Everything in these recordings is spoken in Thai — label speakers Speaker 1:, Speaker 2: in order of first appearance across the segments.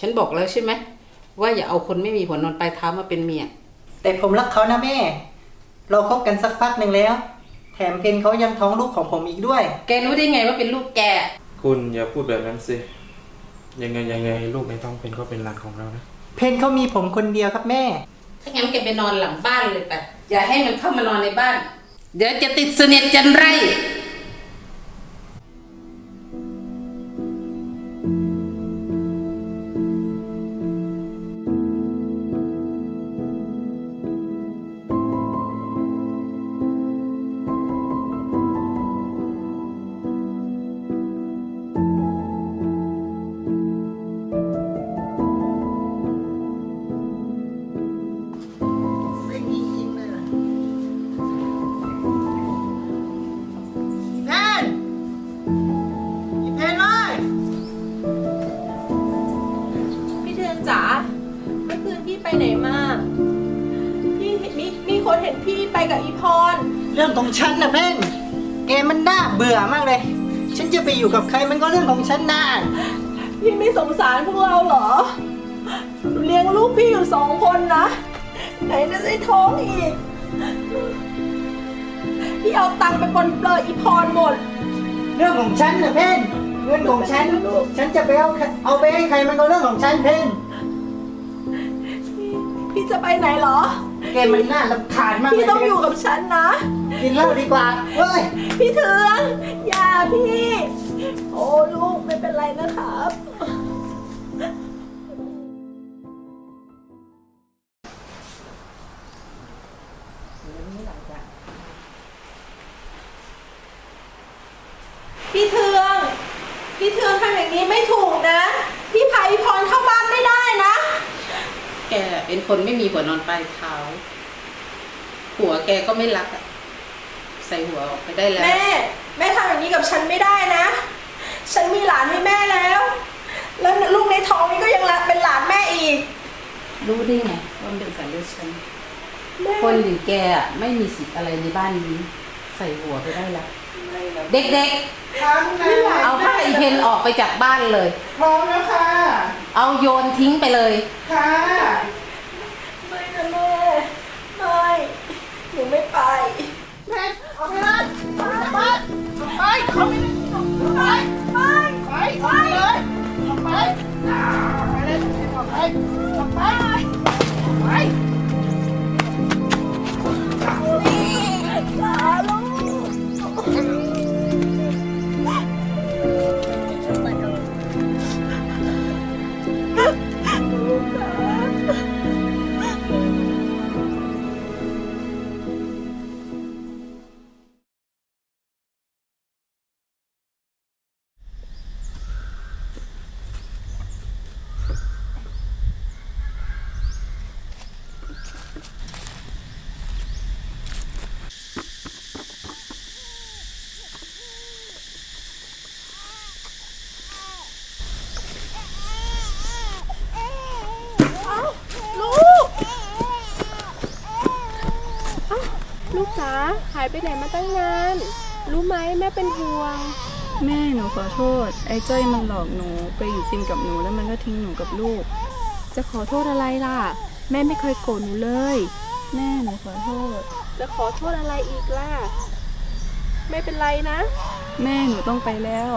Speaker 1: ฉันบอกแล้วใช่ไหมว่าอย่าเอาคนไม่มีหัวนอนปลายเท้ามาเป็นเมีย
Speaker 2: แต่ผมรักเขานะแม่ เราคบกันสักพักหนึ่งแล้ว แถมเพนเขายังท้องลูกของผมอีกด้วย
Speaker 1: แกรู้ได้ไงว่าเป็นลูกแก
Speaker 3: คุณอย่าพูดแบบนั้นสิ ยังไงยังไงลูกในท้องเป็นก็เป็นหลานของเรานะ
Speaker 2: เพนเขามีผมคนเดียวครับแม่
Speaker 1: ถ้างั้นแกไปนอนหลังบ้านเลยไป อย่าให้มันเข้ามานอนในบ้าน เดี๋ยวจะติดเสนียดจันไร
Speaker 2: ฉันนะเพนแกมันน่าเบื่อมากเลย ฉันจะไปอยู่กับใครมันก็เรื่องของฉันนะ
Speaker 4: พี่ไม่สงสารพวกเราเหรอ เลี้ยงลูกพี่อยู่สองคนนะ ไหนจะได้ท้องอีก พี่เอาตังค์ไปปนเปลือยอีพรหมด
Speaker 2: เรื่องของฉันนะเพนเงินของฉันฉันจะไปเอาเอาไปให้ใครมันก็เรื่องของฉันเพน
Speaker 4: พี่พี่จะไปไหนเหรอ
Speaker 2: แกมันน่ารำคาญมากเล
Speaker 4: พี่
Speaker 2: ย
Speaker 4: ต้องอยู่กับฉันนะ
Speaker 2: กินเหล้าดีกว่าเว้ย
Speaker 4: พี่เทืองอย่าพี่ โอ้ลูกไม่เป็นไรนะครับ พี่เทือง พี่เทืองทำอย่างนี้ไม่ถูกนะ พี่พาอีพรเข้าบ้านไม่ได้นะ
Speaker 1: แกเป็นคนไม่มีหัวนอนปลายเท้าหัวแกก็ไม่รักอะ ใส่หัวออกไปได้แล้ว
Speaker 4: แม่ แม่ทำอย่างนี้กับฉันไม่ได้นะ ฉันมีหลานให้แม่แล้ว แล้วลูกในท้องนี่ก็ยังรักเป็นหลานแม่อีก
Speaker 1: รู้ได้ไงว่ามันเป็นสายเลือดฉัน
Speaker 4: แม่
Speaker 1: คนอย่างแกอะไม่มีสิทธิ์อะไรในบ้านนี้ ใส่หัวไปได้แล้วเด็กๆเอาผ้าอีเพนออกไปจากบ้านเลย
Speaker 2: พร้อมแล้วค่ะ
Speaker 1: เอาโยนทิ้งไปเลย
Speaker 2: ค่ะ
Speaker 4: ไม่นะแม่ ไม่ หนูไม่ไป
Speaker 2: เพนเอาไปเลย ไปไปเอาไปไปไปไปไปเลยไปไปเลยไปไปไป
Speaker 4: ลูกจ๋าหายไปไหนมาตั้งนาน รู้ไหมแม่เป็นห่วง
Speaker 5: แม่หนูขอโทษ ไอ้จ้อยมันหลอกหนูไปอยู่กินกับหนูแล้วมันก็ทิ้งหนูกับลูก
Speaker 4: จะขอโทษอะไรล่ะ แม่ไม่เคยโกรธหนูเลย
Speaker 5: แม่หนูขอโทษ
Speaker 4: จะขอโทษอะไรอีกล่ะ ไม่เป็นไรนะ
Speaker 5: แม่หนูต้องไปแล้ว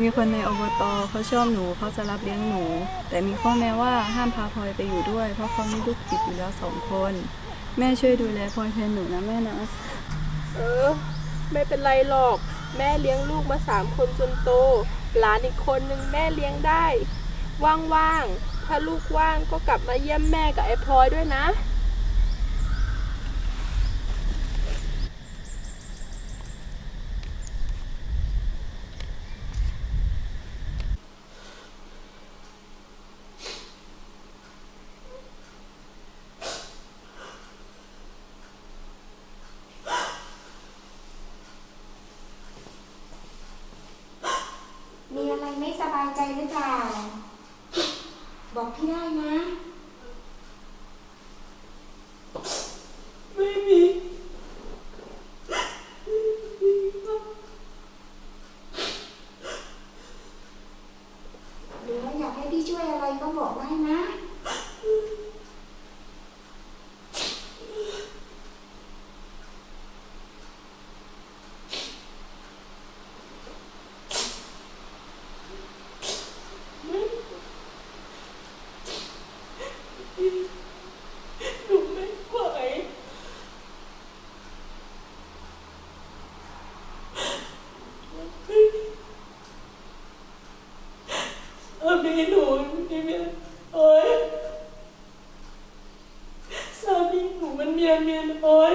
Speaker 5: มีคนในอบตเขาชอบหนูเขาจะรับเลี้ยงหนู แต่มีข้อแม้ว่าห้ามพาพลอยไปอยู่ด้วย เพราะเขามีลูกติดอยู่แล้วสองคน แม่ช่วยดูแลพลอยแทนหนูนะแม่นะ
Speaker 4: เออ ไม่เป็นไรหรอก แม่เลี้ยงลูกมาสามคนจนโต หลานอีกคนนึงแม่เลี้ยงได้ ว่างๆ ถ้าลูกว่างก็กลับมาเยี่ยมแม่กับไอ้พลอยด้วยนะ
Speaker 6: มีอะไรไม่สบายใจหรือเปล่า บอกพี่ได้นะ
Speaker 4: ไม่มี
Speaker 6: หรือว่าอยากให้พี่ ช่วยอะไรก็บอกได้นะ
Speaker 4: หนูไม่ไหว สามีหนูนี่เมียโอ้ยสามีหนูมันเมียเมียโอ้ย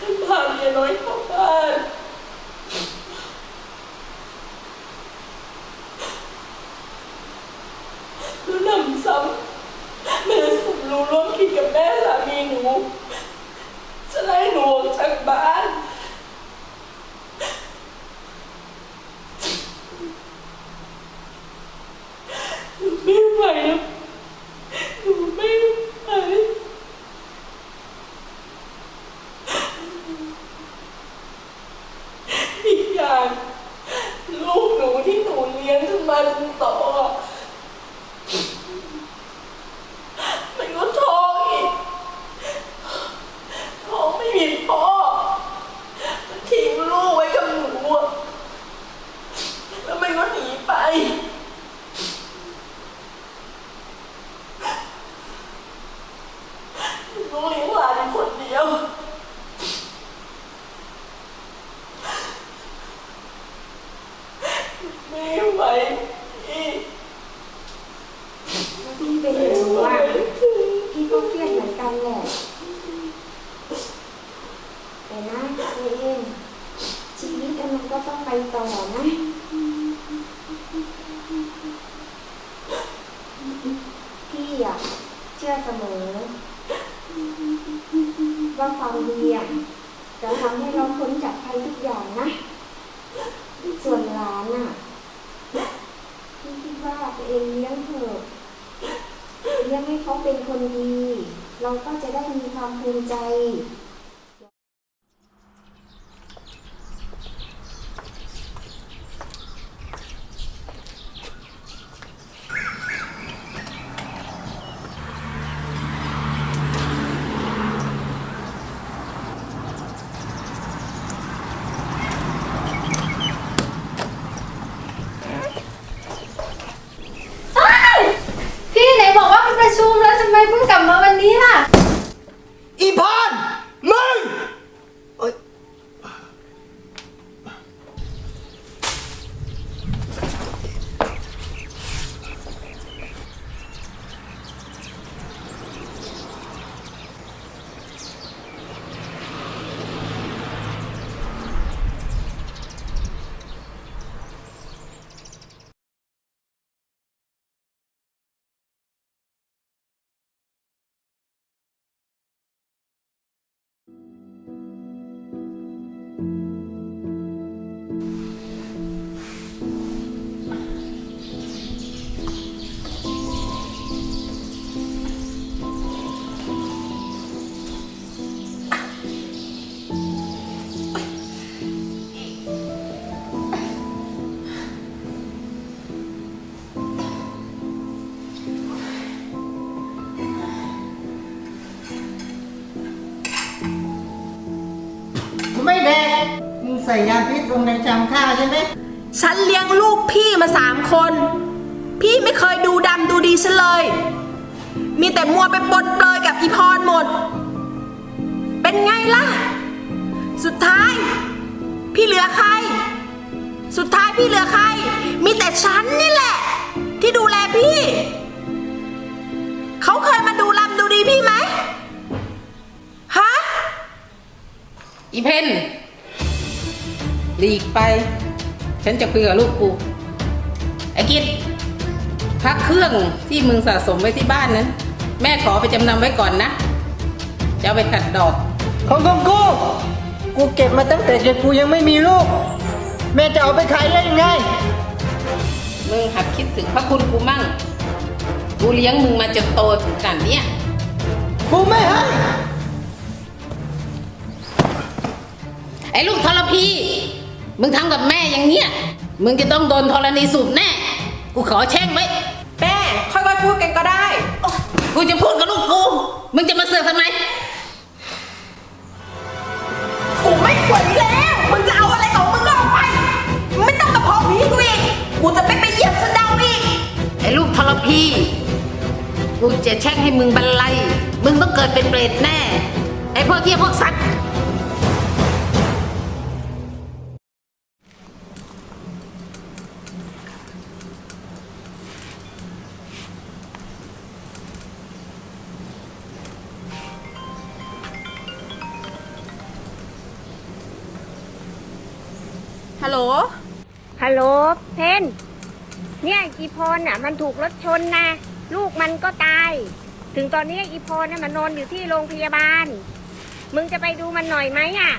Speaker 4: มันพาเมียน้อยเข้าบ้านรู้หนำซ้ำแม่สมรู้ร่วมคิดกับแม่สามีหนู จะไล่หนูออกจากบ้าน หนูไม่ไหวแล้วหนูไม่ไหวอีกอย่างลูกหนูที่หนูเลี้ยงจนมาจนโตอะ มันก็ท้องอีกท้องไม่มีพ่อมันทิ้งลูกไว้กับหนูอะแล้วมันก็หนีไป หนูต้องเลี้ยงหลานอยู่คนเดียว ไม่ไหวอีก
Speaker 6: พี่เป็นหนูอะพี่ก็เครียดเหมือนกันแหละ แต่นะตัวเองชีวิตมันก็ ไปต่อนะพี่อะเชื่อเสมอ ว่าความดีอะจะทำให้เราพ้นจากภัยทุกอย่างนะ ส่วนหลานอะพี่คิดว่าตัวเองเลี้ยงเถอะเลี้ยงให้เขาเป็นคนดี เราก็จะได้มีความภูมิใจ
Speaker 7: ใส่ยาพิษลงในชามข้าวใช่ไหม
Speaker 4: ฉันเลี้ยงลูกพี่มาสามคน พี่ไม่เคยดูดำดูดีฉันเลย มีแต่มัวไปปนเปลยกับอีพรหมด เป็นไงล่ะ สุดท้าย พี่เหลือใคร สุดท้ายพี่เหลือใคร มีแต่ฉันนี่แหละ ที่ดูแลพี่ เขาเคยมาดูลำดูดีพี่ไหมฮะ
Speaker 1: อีเพน หลีกไป ฉันจะคุยกับลูกกู ไอ้กิจพักเครื่องที่มึงสะสมไว้ที่บ้านนั้น แม่ขอไปจำนำไว้ก่อนนะ จะเอาไปขัดดอก
Speaker 7: ของของกู กูเก็บมาตั้งแต่เด็กกูยังไม่มีลูก แม่จะเอาไปขายได้ยังไง
Speaker 1: มึงหัดคิดถึงพระคุณกูมั่ง กูเลี้ยงมึงมาจนโตถึงขนาดนี้
Speaker 7: กูไม่ให้
Speaker 1: ไอ้ลูกทรพี มึงทำกับแม่อย่างเงี้ย มึงจะต้องโดนธรณีสูบแน่ กูขอแช่งไว้
Speaker 8: แม่ค่อยๆพูดกันก็ได้
Speaker 1: กูจะพูดกับลูกกู มึงจะมาเสือกทำไม
Speaker 8: กูไม่ไหวแล้ว มึงจะเอาอะไรของมึงก็เอาไป ไม่ต้องมาพอผีกูอีก กูจะไม่ไปเหยียบสะเดาอีก
Speaker 1: ไอ้ลูกทรพี กูจะแช่งให้มึงบรรลัย มึงต้องเกิดเป็นเปรตแน่ ไอ้พวกเที่ยพวกสัตว์
Speaker 9: ฮัลโหล
Speaker 4: ฮัลโหล เพนเนี่ยอีพรน่ะ มันถูกรถชนนะ ลูกมันก็ตาย ถึงตอนนี้อีพรน่ะมันนอนอยู่ที่โรงพยาบาล มึงจะไปดูมันหน่อยไหมอะ